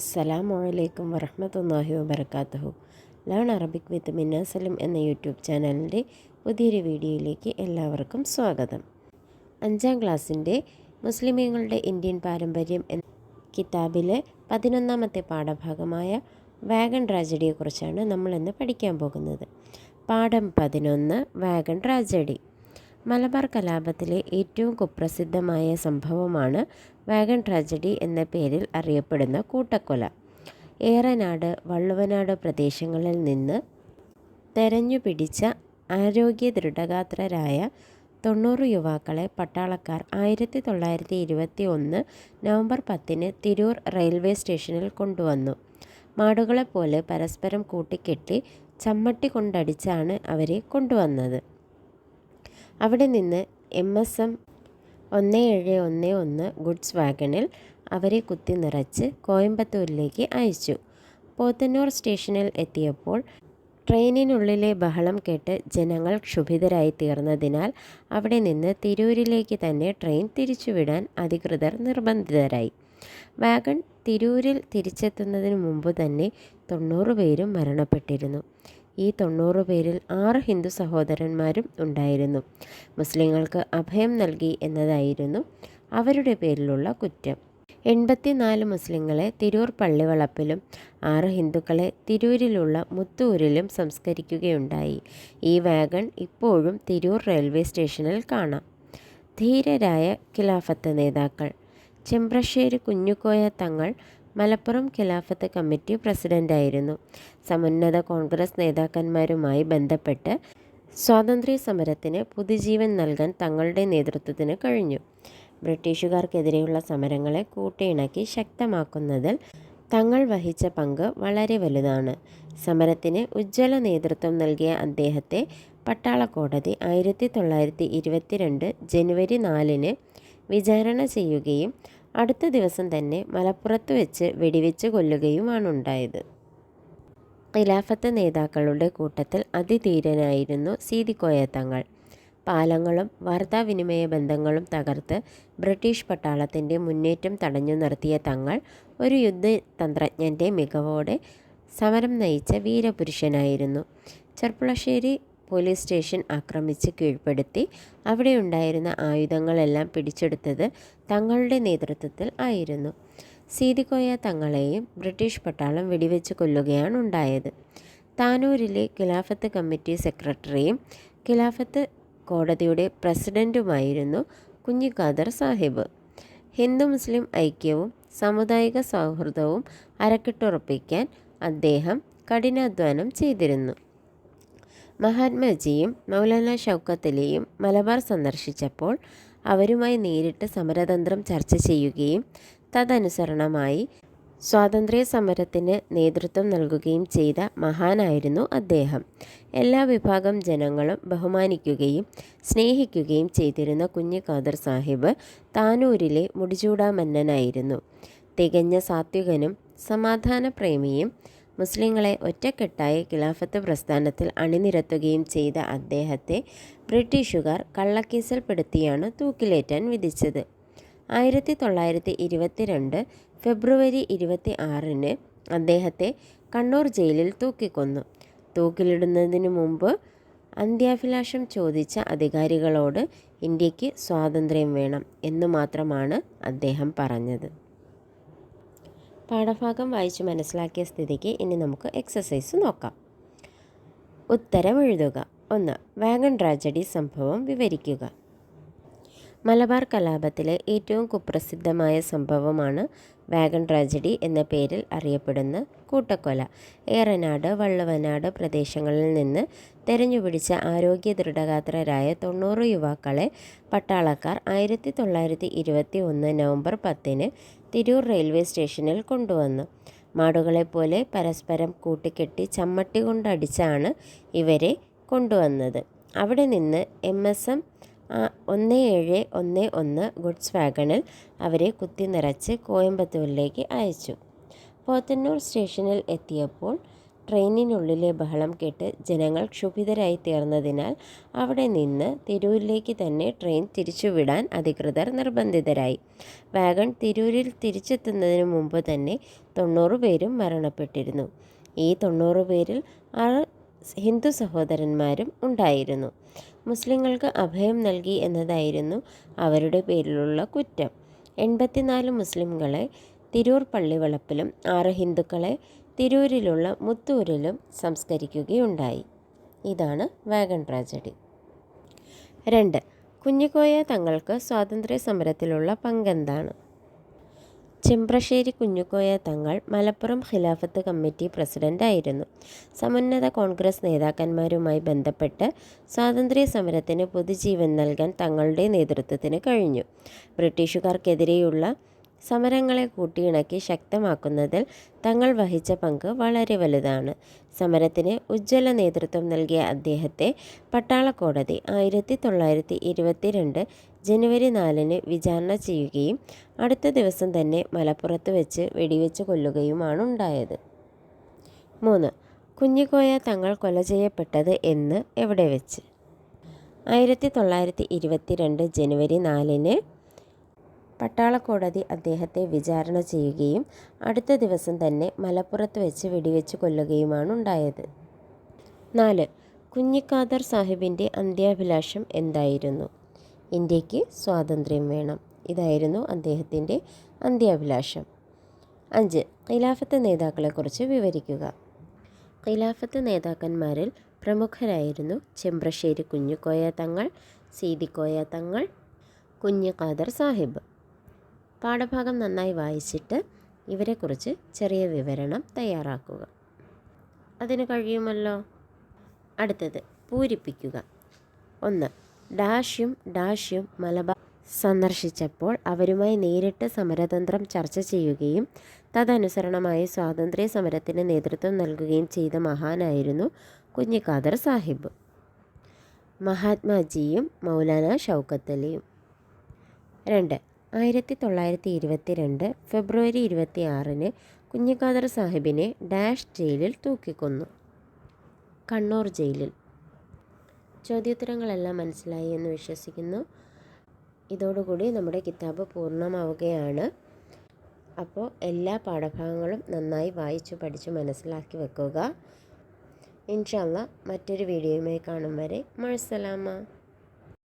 അസ്സലാമു അലൈക്കും വറഹ്മത്തുള്ളാഹി വബർക്കാത്തുഹു ലേൺ അറബിക് വിത്ത് മിന്നാസലം എന്ന യൂട്യൂബ് ചാനലിന്റെ പുതിയൊരു വീഡിയോയിലേക്ക് എല്ലാവർക്കും സ്വാഗതം. അഞ്ചാം ക്ലാസ്സിന്റെ മുസ്ലിമീങ്ങളുടെ ഇന്ത്യൻ പാരമ്പര്യം എന്ന കിതാബിലെ പതിനൊന്നാമത്തെ പാഠഭാഗമായ വാഗൺ ട്രാജഡിയെക്കുറിച്ചാണ് നമ്മളിന്ന് പഠിക്കാൻ പോകുന്നത്. പാഠം പതിനൊന്ന് വാഗൺ ട്രാജഡി. മലബാർ കലാപത്തിലെ ഏറ്റവും കുപ്രസിദ്ധമായ സംഭവമാണ് വാഗൺ ട്രാജഡി എന്ന പേരിൽ അറിയപ്പെടുന്ന കൂട്ടക്കൊല. ഏറനാട് വള്ളുവനാട് പ്രദേശങ്ങളിൽ നിന്ന് തെരഞ്ഞു പിടിച്ച ആരോഗ്യ ദൃഢഗാത്രരായ തൊണ്ണൂറ് യുവാക്കളെ പട്ടാളക്കാർ ആയിരത്തി തൊള്ളായിരത്തി ഇരുപത്തി ഒന്ന് നവംബർ പത്തിന് തിരൂർ റെയിൽവേ സ്റ്റേഷനിൽ കൊണ്ടുവന്നു. മാടുകളെപ്പോലെ പരസ്പരം കൂട്ടിക്കെട്ടി ചമ്മട്ടി കൊണ്ടടിച്ചാണ് അവരെ കൊണ്ടുവന്നത്. അവിടെ നിന്ന് എം എസ് എം ഒന്ന് ഏഴ് ഒന്ന് ഒന്ന് ഗുഡ്സ് വാഗണിൽ അവരെ കുത്തി നിറച്ച് കോയമ്പത്തൂരിലേക്ക് അയച്ചു. പോത്തന്നൂർ സ്റ്റേഷനിൽ എത്തിയപ്പോൾ ട്രെയിനിനുള്ളിലെ ബഹളം കേട്ട് ജനങ്ങൾ ക്ഷുഭിതരായി തീർന്നതിനാൽ അവിടെ നിന്ന് തിരൂരിലേക്ക് തന്നെ ട്രെയിൻ തിരിച്ചുവിടാൻ അധികൃതർ നിർബന്ധിതരായി. വാഗൺ തിരൂരിൽ തിരിച്ചെത്തുന്നതിന് മുമ്പ് തന്നെ തൊണ്ണൂറ് പേരും മരണപ്പെട്ടിരുന്നു. ഈ തൊണ്ണൂറ് പേരിൽ ആറ് ഹിന്ദു സഹോദരന്മാരും ഉണ്ടായിരുന്നു. മുസ്ലിങ്ങൾക്ക് അഭയം നൽകി എന്നതായിരുന്നു അവരുടെ പേരിലുള്ള കുറ്റം. എൺപത്തിനാല് മുസ്ലിങ്ങളെ തിരൂർ പള്ളിവളപ്പിലും ആറ് ഹിന്ദുക്കളെ തിരൂരിലുള്ള മുത്തൂരിലും സംസ്കരിക്കുകയുണ്ടായി. ഈ വാഗൺ ഇപ്പോഴും തിരൂർ റെയിൽവേ സ്റ്റേഷനിൽ കാണാം. ധീരരായ ഖിലാഫത്ത് നേതാക്കൾ ചെമ്പ്രശ്ശേരി കുഞ്ഞുകോയ തങ്ങൾ മലപ്പുറം ഖിലാഫത്ത് കമ്മിറ്റി പ്രസിഡന്റായിരുന്നു സമുന്നത കോൺഗ്രസ് നേതാക്കന്മാരുമായി ബന്ധപ്പെട്ട് സ്വാതന്ത്ര്യ സമരത്തിന് പുതുജീവൻ നൽകാൻ തങ്ങളുടെ നേതൃത്വത്തിന് കഴിഞ്ഞു. ബ്രിട്ടീഷുകാർക്കെതിരെയുള്ള സമരങ്ങളെ കൂട്ടിയിണക്കി ശക്തമാക്കുന്നതിൽ തങ്ങൾ വഹിച്ച പങ്ക് വളരെ വലുതാണ്. സമരത്തിന് ഉജ്ജ്വല നേതൃത്വം നൽകിയ അദ്ദേഹത്തെ പട്ടാള കോടതി ആയിരത്തി തൊള്ളായിരത്തി ഇരുപത്തിരണ്ട് ജനുവരി നാലിന് വിചാരണ ചെയ്യുകയും അടുത്ത ദിവസം തന്നെ മലപ്പുറത്ത് വെച്ച് വെടിവെച്ച് കൊല്ലുകയുമാണുണ്ടായത്. ഖിലാഫത്ത് നേതാക്കളുടെ കൂട്ടത്തിൽ അതിധീരനായിരുന്നു സീതിക്കോയ തങ്ങൾ. പാലങ്ങളും വാർത്താവിനിമയ ബന്ധങ്ങളും തകർത്ത് ബ്രിട്ടീഷ് പട്ടാളത്തിന്റെ മുന്നേറ്റം തടഞ്ഞു നിർത്തിയ തങ്ങൾ ഒരു യുദ്ധതന്ത്രജ്ഞന്റെ മികവോടെ സമരം നയിച്ച വീരപുരുഷനായിരുന്നു. ചെർപ്പുളശ്ശേരി പോലീസ് സ്റ്റേഷൻ ആക്രമിച്ച് കീഴ്പ്പെടുത്തി. അവിടെ ഉണ്ടായിരുന്ന ആയുധങ്ങളെല്ലാം പിടിച്ചെടുത്തത് തങ്ങളുടെ നേതൃത്വത്തിൽ ആയിരുന്നു. സീതിക്കോയ തങ്ങളെയും ബ്രിട്ടീഷ് പട്ടാളം വെടിവെച്ച് കൊല്ലുകയാണ് ഉണ്ടായത്. താനൂരിലെ ഖിലാഫത്ത് കമ്മിറ്റി സെക്രട്ടറിയും ഖിലാഫത്ത് കോടതിയുടെ പ്രസിഡന്റുമായിരുന്നു കുഞ്ഞിഖാദർ സാഹിബ്. ഹിന്ദു മുസ്ലിം ഐക്യവും സാമുദായിക സൗഹൃദവും അരക്കിട്ടുറപ്പിക്കാൻ അദ്ദേഹം കഠിനാധ്വാനം ചെയ്തിരുന്നു. മഹാത്മജിയും മൗലാന ഷൗക്കത്തലിയും മലബാർ സന്ദർശിച്ചപ്പോൾ അവരുമായി നേരിട്ട് സമരതന്ത്രം ചർച്ച ചെയ്യുകയും തദനുസരണമായി സ്വാതന്ത്ര്യ സമരത്തിന് നേതൃത്വം നൽകുകയും ചെയ്ത മഹാനായിരുന്നു അദ്ദേഹം. എല്ലാ വിഭാഗം ജനങ്ങളും ബഹുമാനിക്കുകയും സ്നേഹിക്കുകയും ചെയ്തിരുന്ന കുഞ്ഞ് ഖാദർ സാഹിബ് താനൂരിലെ മുടിചൂടാമന്നനായിരുന്നു. തികഞ്ഞ സാത്വികനും സമാധാനപ്രേമിയും മുസ്ലിങ്ങളെ ഒറ്റക്കെട്ടായി ഖിലാഫത്ത് പ്രസ്ഥാനത്തിൽ അണിനിരത്തുകയും ചെയ്ത അദ്ദേഹത്തെ ബ്രിട്ടീഷുകാർ കള്ളക്കേസിൽപ്പെടുത്തിയാണ് തൂക്കിലേറ്റാൻ വിധിച്ചത്. ആയിരത്തി തൊള്ളായിരത്തി ഇരുപത്തിരണ്ട് ഫെബ്രുവരി ഇരുപത്തി ആറിന് അദ്ദേഹത്തെ കണ്ണൂർ ജയിലിൽ തൂക്കിക്കൊന്നു. തൂക്കിലിടുന്നതിന് മുമ്പ് അന്ത്യാഭിലാഷം ചോദിച്ച അധികാരികളോട് ഇന്ത്യയ്ക്ക് സ്വാതന്ത്ര്യം വേണം എന്നു മാത്രമാണ് അദ്ദേഹം പറഞ്ഞത്. പാഠഭാഗം വായിച്ച് മനസ്സിലാക്കിയ സ്ഥിതിക്ക് ഇനി നമുക്ക് എക്സസൈസ് നോക്കാം. ഉത്തരം എഴുതുക ഒന്ന് വാഗൺ ട്രാജഡി സംഭവം വിവരിക്കുക. മലബാർ കലാപത്തിലെ ഏറ്റവും കുപ്രസിദ്ധമായ സംഭവമാണ് വാഗൺ ട്രാജഡി എന്ന പേരിൽ അറിയപ്പെടുന്ന കൂട്ടക്കൊല. ഏറനാട് വള്ളുവനാട് പ്രദേശങ്ങളിൽ നിന്ന് തെരഞ്ഞുപിടിച്ച ആരോഗ്യ ദൃഢഗാത്രരായ തൊണ്ണൂറ് യുവാക്കളെ പട്ടാളക്കാർ ആയിരത്തി തൊള്ളായിരത്തി ഇരുപത്തി ഒന്ന് നവംബർ പത്തിന് തിരൂർ റെയിൽവേ സ്റ്റേഷനിൽ കൊണ്ടുവന്നു. മാടുകളെപ്പോലെ പരസ്പരം കൂട്ടിക്കെട്ടി ചമ്മട്ടി കൊണ്ടടിച്ചാണ് ഇവരെ കൊണ്ടുവന്നത്. അവിടെ നിന്ന് എം എസ് എം ഒന്ന് ഏഴ് ഒന്ന് ഒന്ന് ഗുഡ്സ് വാഗണിൽ അവരെ കുത്തി നിറച്ച് കോയമ്പത്തൂരിലേക്ക് അയച്ചു. പോത്തന്നൂർ സ്റ്റേഷനിൽ എത്തിയപ്പോൾ ട്രെയിനിനുള്ളിലെ ബഹളം കേട്ട് ജനങ്ങൾ ക്ഷുഭിതരായി തീർന്നതിനാൽ അവിടെ നിന്ന് തിരൂരിലേക്ക് തന്നെ ട്രെയിൻ തിരിച്ചുവിടാൻ അധികൃതർ നിർബന്ധിതരായി. വാഗൺ തിരൂരിൽ തിരിച്ചെത്തുന്നതിന് മുമ്പ് തന്നെ തൊണ്ണൂറ് പേരും മരണപ്പെട്ടിരുന്നു. ഈ തൊണ്ണൂറ് പേരിൽ ആറ് ഹിന്ദു സഹോദരന്മാരും ഉണ്ടായിരുന്നു. മുസ്ലിങ്ങൾക്ക് അഭയം നൽകി എന്നതായിരുന്നു അവരുടെ പേരിലുള്ള കുറ്റം. എൺപത്തിനാല് മുസ്ലിംകളെ തിരൂർ പള്ളിവളപ്പിലും ആറ് ഹിന്ദുക്കളെ തിരൂരിലുള്ള മുത്തൂരിലും സംസ്കരിക്കുകയുണ്ടായി. ഇതാണ് വാഗൺ ട്രാജഡി. രണ്ട് കുഞ്ഞിക്കോയ തങ്ങൾക്ക് സ്വാതന്ത്ര്യ സമരത്തിലുള്ള പങ്കെന്താണ്? ചെമ്പ്രശ്ശേരി കുഞ്ഞുക്കോയ തങ്ങൾ മലപ്പുറം ഖിലാഫത്ത് കമ്മിറ്റി പ്രസിഡന്റായിരുന്നു സമുന്നത കോൺഗ്രസ് നേതാക്കന്മാരുമായി ബന്ധപ്പെട്ട് സ്വാതന്ത്ര്യ സമരത്തിന് പൊതുജീവൻ നൽകാൻ തങ്ങളുടെ നേതൃത്വത്തിന് കഴിഞ്ഞു. ബ്രിട്ടീഷുകാർക്കെതിരെയുള്ള സമരങ്ങളെ കൂട്ടിയിണക്കി ശക്തമാക്കുന്നതിൽ തങ്ങൾ വഹിച്ച പങ്ക് വളരെ വലുതാണ്. സമരത്തിന് ഉജ്ജ്വല നേതൃത്വം നൽകിയ അദ്ദേഹത്തെ പട്ടാളക്കോടതി ആയിരത്തി തൊള്ളായിരത്തി ഇരുപത്തിരണ്ട് ജനുവരി നാലിന് വിചാരണ ചെയ്യുകയും അടുത്ത ദിവസം തന്നെ മലപ്പുറത്ത് വെച്ച് വെടിവെച്ച് കൊല്ലുകയുമാണ് ഉണ്ടായത്. മൂന്ന് കുഞ്ഞിക്കോയ തങ്ങൾ കൊല ചെയ്യപ്പെട്ടത് എന്ന് എവിടെ വെച്ച്? ആയിരത്തി തൊള്ളായിരത്തി ഇരുപത്തിരണ്ട് ജനുവരി നാലിന് പട്ടാള കോടതി അദ്ദേഹത്തെ വിചാരണ ചെയ്യുകയും അടുത്ത ദിവസം തന്നെ മലപ്പുറത്ത് വെച്ച് വെടിവെച്ച് കൊല്ലുകയുമാണ് ഉണ്ടായത്. നാല്. കുഞ്ഞിക്കാദർ സാഹിബിന്റെ അന്ത്യാഭിലാഷം എന്തായിരുന്നു? ഇന്ത്യയ്ക്ക് സ്വാതന്ത്ര്യം വേണം. ഇതായിരുന്നു അദ്ദേഹത്തിന്റെ അന്ത്യാഭിലാഷം. അഞ്ച്. ഖിലാഫത്ത് നേതാക്കളെക്കുറിച്ച് വിവരിക്കുക. ഖിലാഫത്ത് നേതാക്കന്മാരിൽ പ്രമുഖരായിരുന്നു ചെമ്പ്രശ്ശേരി കുഞ്ഞിക്കോയ തങ്ങൾ സീതിക്കോയ തങ്ങൾ കുഞ്ഞിക്കാദർ സാഹിബ്. പാഠഭാഗം നന്നായി വായിച്ചിട്ട് ഇവരെക്കുറിച്ച് ചെറിയ വിവരണം തയ്യാറാക്കുക. അതിന് കഴിയുമല്ലോ? അടുത്തത് പൂരിപ്പിക്കുക. ഒന്ന് ഡാഷ്യും ഡാഷ്യും മലബാർ സന്ദർശിച്ചപ്പോൾ അവരുമായി നേരിട്ട് സമരതന്ത്രം ചർച്ച ചെയ്യുകയും തദനുസരണമായി സ്വാതന്ത്ര്യ സമരത്തിന് നേതൃത്വം നൽകുകയും ചെയ്ത മഹാനായിരുന്നു കുഞ്ഞിക്കാദർ സാഹിബ്. മഹാത്മാജിയും മൗലാന ഷൗക്കത്തലിയും. രണ്ട് ആയിരത്തി തൊള്ളായിരത്തി ഇരുപത്തി രണ്ട് ഫെബ്രുവരി ഇരുപത്തി ആറിന് കുഞ്ഞിക്കാദർ സാഹിബിനെ ഡാഷ് ജയിലിൽ തൂക്കിക്കൊന്നു. കണ്ണൂർ ജയിലിൽ. ചോദ്യോത്തരങ്ങളെല്ലാം മനസ്സിലായി എന്ന് വിശ്വസിക്കുന്നു. ഇതോടുകൂടി നമ്മുടെ കിതാബ് പൂർണമാവുകയാണ്. അപ്പോൾ എല്ലാ പാഠഭാഗങ്ങളും നന്നായി വായിച്ചു പഠിച്ചു മനസ്സിലാക്കി വെക്കുക. ഇൻഷല്ല മറ്റൊരു വീഡിയോയുമായി കാണും വരെ. മഴസലാമ